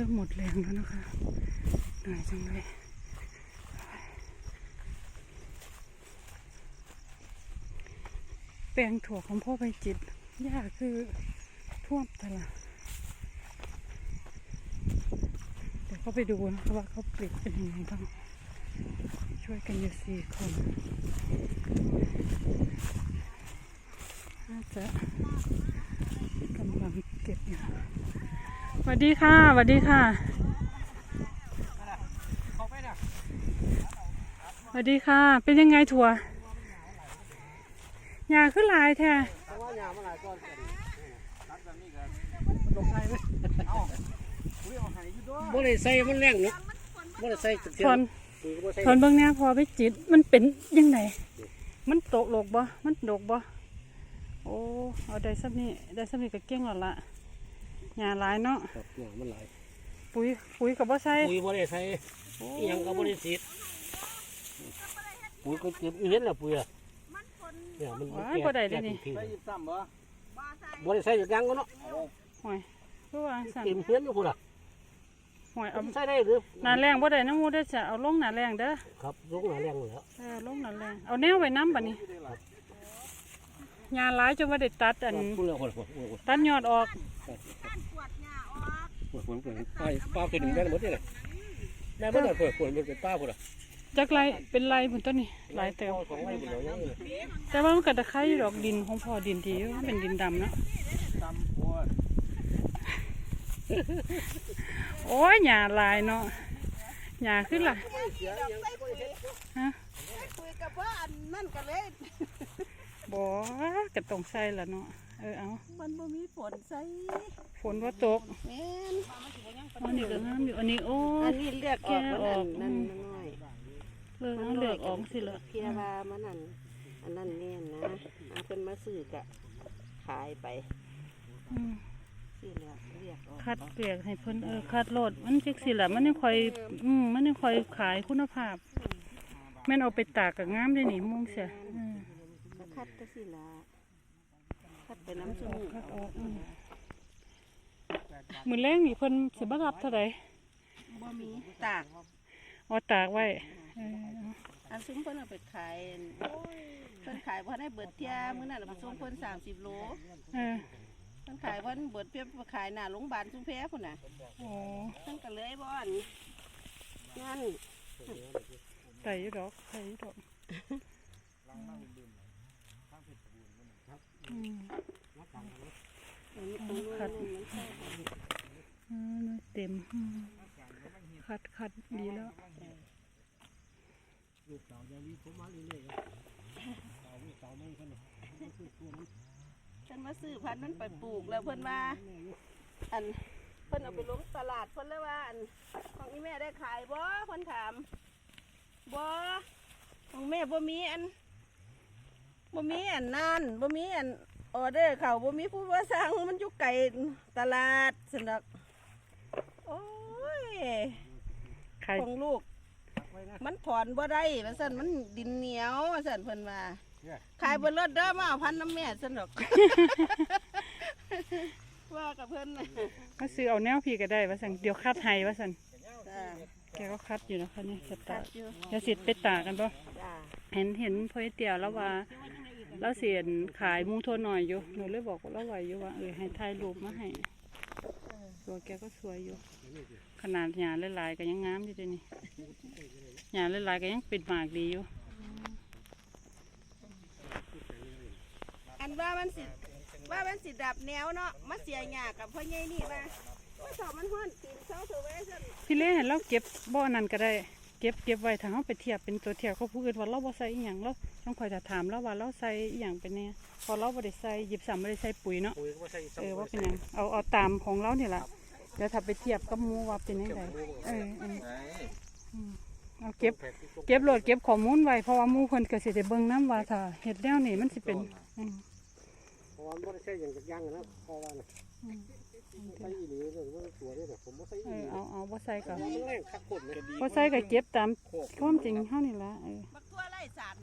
ริ่มหมดแรงแล้วนะคะเหนื่อยจังเลยแปลงถั่วของพ่อไปจิตหญ้าคือท่วมตลาดเดี๋ยวเขาไปดูนะคะว่าเขาปลิดเป็นยังไงบ้าง ช่วยกันอยู่สี่คนน่าจะกำลัง วัสดีค่ะสวัสดีค่ะสวัสดีค่ะ เป็นยังไงถั่วหญ้าขึ้นหลายแท้ว่ายามาหลายก้อนกันบ่ได้ใส่มันแรงเนาะบ่ได้ใส่เทีทยนคือบ่ใส่ทนเบื้องเนี้ยพอไปจิต มันเป็นยังไงมันตกหลกบ่ มันดกบ่ โอ้ เอาได้สักนี่ได้สักนี่ก็เก่งแล้วละ หญ้าหลายเนาะครับยามันหลายปุ๋ยปุ๋ยกับบ่ใส่ปุ๋ยบ่ได้ใส่อิหยังก็บ่ได้ฉีดปุ๋ยก็เก็บอีเห็นแล้วปุ๋ยอะเนี่ยมันว้ายบ่ได้เด้นี่ใส่ซ้ำบ่บ่ได้ใส่อย่างยังก็เนาะห่วยคือว่าสั่นเต็มเพี้ยนอยู่พุ่นล่ะห่วยเอาใส่ได้หรือหนาแรงบ่ได้น้ำมูได้อจะเอาลงหนาแรงเด้อครับลงหนาแรงแล้วเออลงหนาแรงเอาแนวไว้น้ำบัดนี้ หญ้าหลายจนว่าได้ตัดอันพุ่นแล้วพุ่นพุ่นพุ่นพุ่นตัดยอดออกพุ่นพุ่นพุ่นป้าป้าตัวหนึงได้หมดนี่แหละได้บ่ได้พุ่นพุ่นมันเป็นป้าพุ่นล่ะจักไรเป็นไรพุ่นต้นนี่หลายแตวของไว้พุ่นแล้วยังเลยแต่ว่ามันก็ตะไคร้อยู่ดอกดินของพ่อดินดีอยู่มันเป็นดินดำเนาะตำพุ่นโอ้ยหญ้าหลายเนาะหญ้าขึ้นล่ะฮะคุยกับว่าอันนั่นกันเลย บ่ก็ต้องใส่ละเนาะเออเอามันบ่มีฝนใส่ฝนว่าตกแม่นอันนี้ก็งามอยู่อันนี้โอ้อัยนนี้เลือกออกแกะมันอออักนนั่นมันน้อยเลิกเอาเลือกออกสิละเพียว่ามันนั่นอันนั้นแน่นนะเอาเป็นมาซื้อกะขายไปอืมซื้อแล้วเรียกออกคัดเปลียกให้เพิ่นเออคัดโลดมันจักสิล่ะมันยังคอยอืมมันยังคอยขายคุณภาพแม่นเอาไปตากก็งามได้นี่มุงเสียอืมก็ คัดก็สิละคัดไปน้ำสมุนคัดออกอืมมื้อแรงนี่เพิ่นสิมารับเท่าใดบ่มีตากเอาตากไว้เอออันซุ้มเพิ่นเอาไปขายเพิ่นขายบ่ได้เบิดเที่ยมื้อนั้นเอาไปส่งเพิ่น30โลเออเพิ่นขายเพิ่นเบิดเพียบไปขายหน้าโรงพยาบาลชุมแพพุ่นน่ะโอ้เพิ่นก็เลยบ่อนงั้นไต่อยู่ดอกไต่อยู่ดอก เต็มอืมคัดคัดดีแล้วลูกสาวยังมีผมมาเรื่อยๆสาวสาวไม่ขนาดเพิ่นมาซื้อพันธุ์มันไปปลูกแล้วเพิ่นว่าอันเพิ่นเอาไปลงตลาดเพิ่นเลยว่าอันของอีแม่ได้ขายบ่เพิ่นถามบ่ของแม่บ่มีอัน บ่มีอันนั่นบ่มีอันออเดอร์เขาบ่มีผู้ว่าสั่งมันอยู่ไกลตลาดสนักโอ้ยใครของลูก มันถอนบ่ได้ว่าซั่นมันดินเหนียวว่าซั่นเพิ่นว่าขายบนรถเด้อมาเอาพันน้ำแม่สนุก ว่ากับเพื่อนน่ะก็ซื้อเอาแนวพี่ก็ได้ว่าสันเดี๋ยวคัดให้ว่าสัน จ้าแกก็คัดอยู่นะคะนี่จะตัตาดอยู่จะสิไปตากกันปะจ้าเห็นเห็นพ่อไอ้เตียแล้วว่าแล้วเสียนขายมุงโทนหน่อยอยู่หนูเลยบอกว่าเราไหวอยู่ว่าเออให้ถ่ายรูปมาให้ตัวแกก็สวยอยู่ ขนาดหยาหลายๆก็ยังงามอยู่เดยวนี่หยาหลายๆก็ยังปิดหมากดีอยู่ อันว่ามันสิว่ามันสิดับแนวเนาะมาเสียหยากับพ่อใหญ่นี่ว่าว่าสอบมันห้อนตีนเช้าเถอะไว้ซั่นพี่ เล่เห็นเราเก็บบ่อนั้นก็ได้ เก็บเก็บไว้ถ้าเราไปเทียบเป็นตัวเทียบก็ผู้อื่นว่าเราบ่ใส่อีหยังเราต้องคอยจะถามเราว่าเราใส่อีหยังเป็นเนี่ยพอเราบ่ได้ใส่หยิบสามบ่ได้ใส่ปุ๋ยเนาะปุ๋ยก็ใส่เออว่าเป็นหยังเอาเอาตามของเราเนี่ยละเดี๋ยวถ้าไปเทียบกับหมูว่าเป็นยังไงเออเอออืมเอาเก็บเก็บโหลดเก็บข้อมูลไว้เพราะว่าหมูเพิ่นก็สิได้เบิ่งนํว่าถ้าเฮ็ดแล้วนี่มันสิเป็นอืมเพราะว่ามันบ่ได้ใส่อย่างจากย่างนะเพราะว่าน่ะ ผมบ่ใส่เออีหอลีเอาเอาบ่ใส่ก็มันแรงคักคนเลย บ่ใส่ก็เก็บตามความจริงเฮานี่ล่ะเออ บักตัวไล่สาร